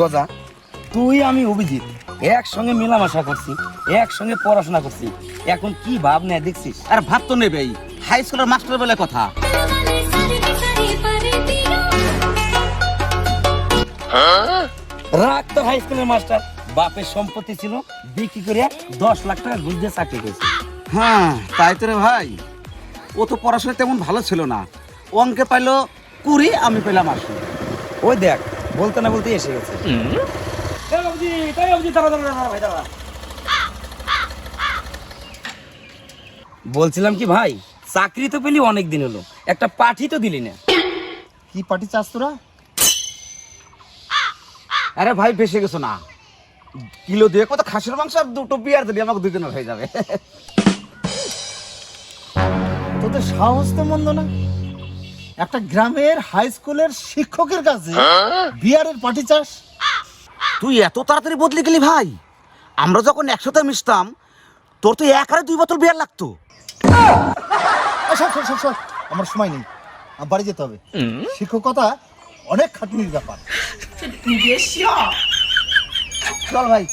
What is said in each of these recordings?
গজা তুই আমি অভিজিৎ একসঙ্গে মেলামেশা করছি একসঙ্গে পড়াশোনা করছি। এখন কি ভাব নেয় দেখছিস? আর ভাব তো নেবেই। হাই স্কুলের মাস্টার বলে কথা। রাখ তো হাই স্কুলের মাস্টার বাপের সম্পত্তি ছিল বিক্রি করে দশ লাখ টাকা ঘুষ দিয়ে চাকরি করেছে। হ্যাঁ তাই তো রে ভাই। ও তো পড়াশোনা তেমন ভালো ছিল না। ও অঙ্কে পাইলো কুড়ি আমি পেলাম আশি। ওই দেখ বলতে না বলতে এসে গেছে। বলছিলাম কি ভাই চাকরি তো পেলি অনেক দিন হলো। একটা পাঠি তো দিলি না। কি পাঠি চাস তোরা? আরে ভাই বেশি গেছো না। কিলো দিয়ে কত খাসির মাংস আর দুটো বিয়ার দিলি আমাকে দুজনের হয়ে যাবে। তোদের সাহস তো মন্দ না। একটা গ্রামের হাই স্কুলের শিক্ষকের কাছে বিয়ারের পার্টি চাস। তুই এত তাড়াতাড়ি বদলে গেলি ভাই। আমরা যখন একসাথে মিশতাম তোর তো এক আরে দুই বোতল বিয়ার লাগতো। আমার সময় নেই। বাড়ি যেতে হবে। শিক্ষকতা অনেক খাটনির ব্যাপার চল ভাই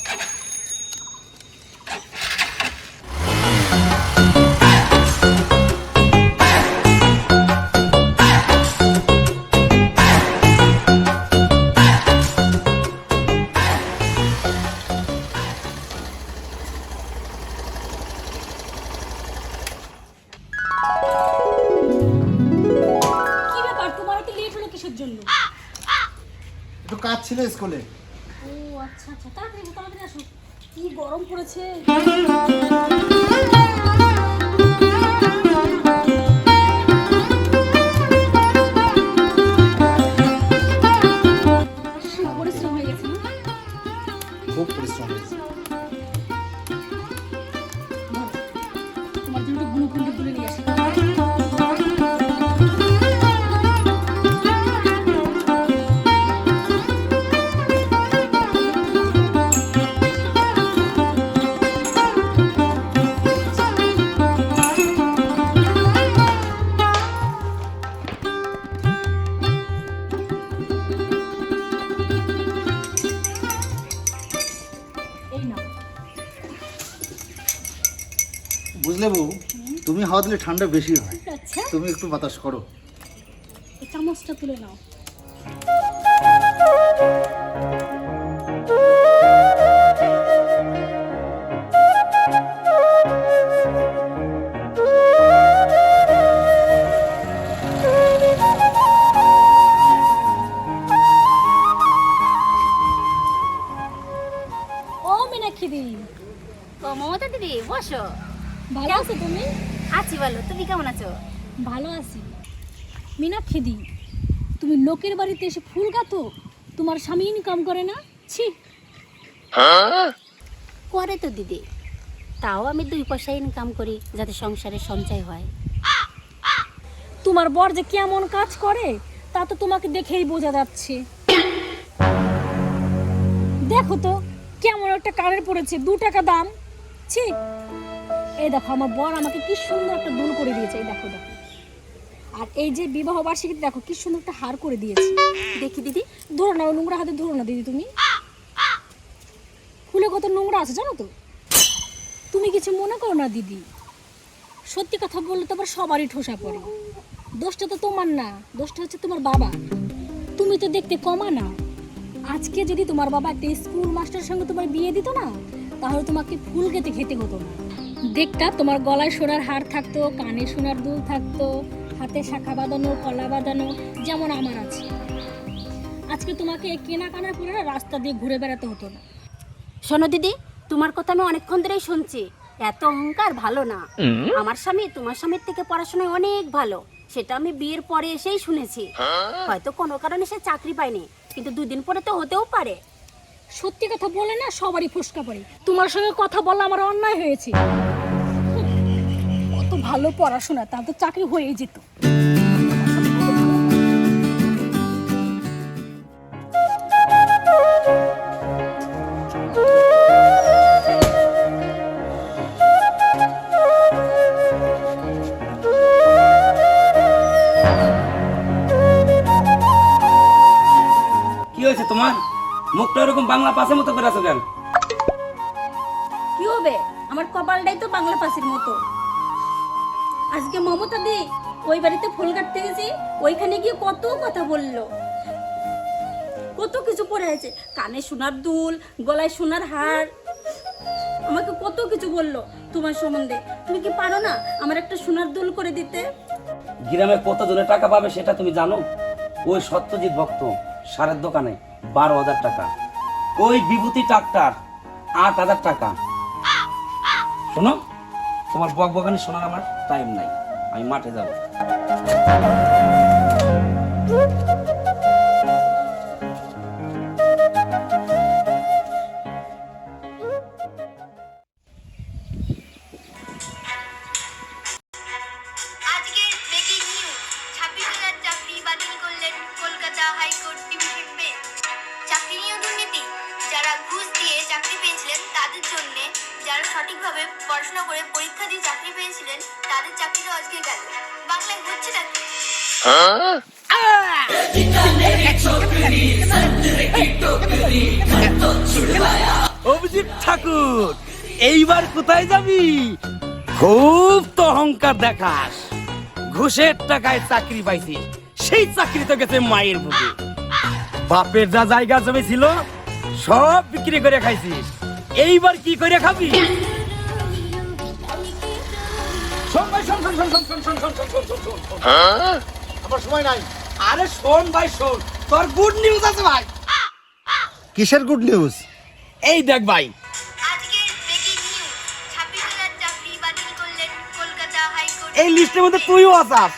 ছিল স্কুলে? ও আচ্ছা আচ্ছা। তাড়াতাড়ি তাড়াতাড়ি আসো। কি গরম পড়েছে? খুব পরিশ্রম হয়েছে তোমার জন্য গ্লুকন্ডি তুলে নিয়ে হাওয়া দিলে ঠান্ডা বেশি হয়। আচ্ছা তুমি একটু বাতাস করো। এই চামচটা তুলে নাও। ও মীনাক্ষী দি। ও মমতা দিদি বসো। ভালো আছো তুমি? আছি বলো তুমি কেমন আছো? ভালো আছি। মীনাক্ষী দি তুমি লোকের বাড়িতে এসে ফুল গাতো? তোমার স্বামী ইনকাম করে না? ছি। করে তো দিদি। তাও আমি দুই পয়সা ইনকাম করি যাতে সংসারে সঞ্চয় হয়। তোমার বর যে কেমন কাজ করে তা তো তোমাকে দেখেই বোঝা যাচ্ছে। দেখো তো কেমন একটা কানের পড়েছে দু টাকা দাম। ছি। এই দেখো, আমার বর আমাকে কি সুন্দর একটা দুল করে দিয়েছে, এই দেখো দেখো। আর এই যে বিবাহ বার্ষিকীতে দেখো, কি সুন্দর একটা হার করে দিয়েছে। দেখি, দিদি, ধরো না নোংরা হাতে, ধরো না দিদি তুমি। ফুলে কত নোংরা আছে, জানো তো? তুমি কিছু মনে করো না, দিদি। সত্যি কথা বললে তো আবার সবারই ঠোসা পড়ে। দোষটা তো তোমার না, দোষটা হচ্ছে তোমার বাবা। তুমি তো দেখতে কমা না। আজকে যদি তোমার বাবা একটা স্কুল মাস্টারের সঙ্গে তোমার বিয়ে দিত না, তাহলে তোমাকে ফুল খেতে খেতে হতো না। দেখতা তোমার গলায় সোনার হার থাকতো কানে সোনার দুল থাকতো হাতে শাখা বাঁধানো কলা বাঁধানো যেমন আমার আছে। আজকে তোমাকে কেনা কানা করে না রাস্তা দিয়ে ঘুরে বেড়াতে হতো না। শোনো দিদি তোমার কথা আমি অনেকক্ষণ ধরেই শুনছি। এত অহংকার ভালো না। আমার স্বামী তোমার স্বামীর থেকে পড়াশোনায় অনেক ভালো। সেটা আমি বিয়ের পরে এসেই শুনেছি। হয়তো কোনো কারণে সে চাকরি পায়নি কিন্তু দুদিন পরে তো হতেও পারে। সত্যি কথা বলে না, সবারই ফসকা পড়ে। তোমার সঙ্গে কথা বলা আমার অন্যায় হয়েছে। কত ভালো পড়াশোনা তা তো চাকরি হয়েই যেত। মুখটা এরকম বাংলা পাশের মতো করে আছো কেন কি হবে? আমার কপালটাই তো বাংলা পাশের মতো। আজকে মমতা দি ওই বাড়িতে ফুল কাটতে গেছি ওইখানে গিয়ে কত কথা বলল। কত কিছু পরে আছে। কানে সোনার দুল গলায় সোনার হার। আমাকে কত কিছু বলল তোমার সম্বন্ধে। তুমি কি পারো না আমার একটা সোনার দুল করে দিতে? গ্রামে কত জনে টাকা পাবে সেটা তুমি জানো? ওই সত্যজিৎ ভক্ত সারের দোকানে। বারো হাজার টাকা। ওই বিভূতি ডাক্তার আট হাজার টাকা। শোনো, তোমার বক বকানি শোনার আমার টাইম নাই, আমি মাঠে যাব। পড়াশোনা করে পরীক্ষা দিয়ে চাকরি পেয়েছিলেন, তাদের চাকরিটাও আজকে গেল। বাংলায় হচ্ছে নাকি? অভিজিৎ ঠাকুর, এইবার কোথায় যাবি? খুব তো দেখাস। ঘুষের টাকায় চাকরি পাইছিস, সেই চাকরি তো গেছে মায়ের বুকে। বাপের যা জায়গা জমি ছিল সব বিক্রি করে খাইছিস। এইবার কি করে খাবি? ভাই কিসের গুড নিউজ এই দেখ ভাই এই লিস্টের মধ্যে তুইও আসাস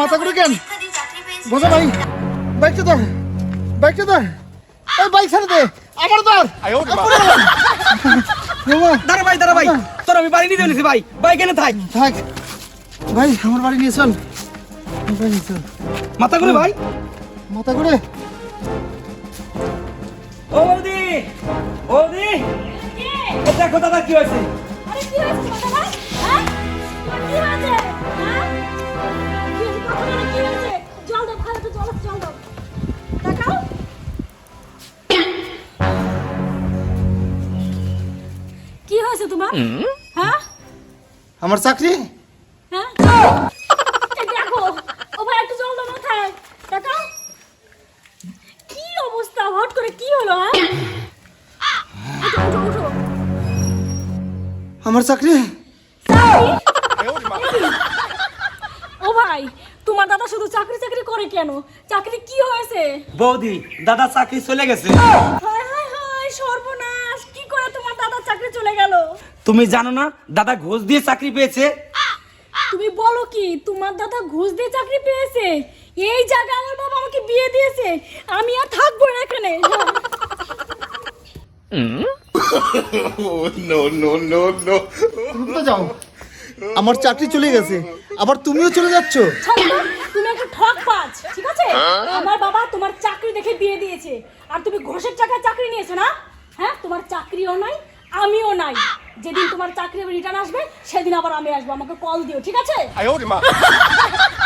মাথা কেন? বোঝা ভাই বাইক দে আমার ধর দাঁড়া ভাই দাঁড়া ভাই। তোর আমি বাড়ি নিতে নিছি ভাই। ভাই কেন থাক। থাক। ভাই আমার বাড়ি নিয়ে চল। আমার বাড়ি নিয়ে চল। মাথা করে ভাই। মাথা করে ও বৌদি। বৌদি। দেখো দাদা কি হয়েছে? আরে কি হয়েছে তোমার বাবা? হ্যাঁ? কি হয়েছে? হয়েছে তোমার? হ্যাঁ? আমার চাকরি? হ্যাঁ? দেখো ও ভাই একটু জল দাও মাথায়। তাকাও কি অবস্থা? হট করে কি হলো হ্যাঁ? উঠো উঠো উঠো। আমার চাকরি? ও ভাই তোমার দাদা শুধু চাকরি চাকরি করে কেন? চাকরি কি হয়েছে? বৌদি দাদা চাকরি চলে গেছে। চাকরি চলে গেল। তুমি জানো না দাদা ঘুষ দিয়ে চাকরি পেয়েছে? তুমি বলো কি তোমার দাদা ঘুষ দিয়ে চাকরি পেয়েছে? এই জায়গায় আমার বাবা আমাকে বিয়ে দিয়েছে। আমি আর থাকব না এখানে। তো যাও। আমার চাকরি চলে গেছে। আবার তুমিও চলে যাচ্ছ? ছাড়ো তুমি একটা ঠক পাঁচ ঠিক আছে? আমার বাবা তোমার চাকরি দেখে বিয়ে দিয়েছে। আর তুমি ঘোষের টাকায় চাকরি নিয়েছো না? হ্যাঁ তোমার চাকরিও নাই আমিও নাই। যেদিন তোমার চাকরি রিটার্ন আসবে সেদিন আবার আমি আসব। আমাকে কল দিও ঠিক আছে?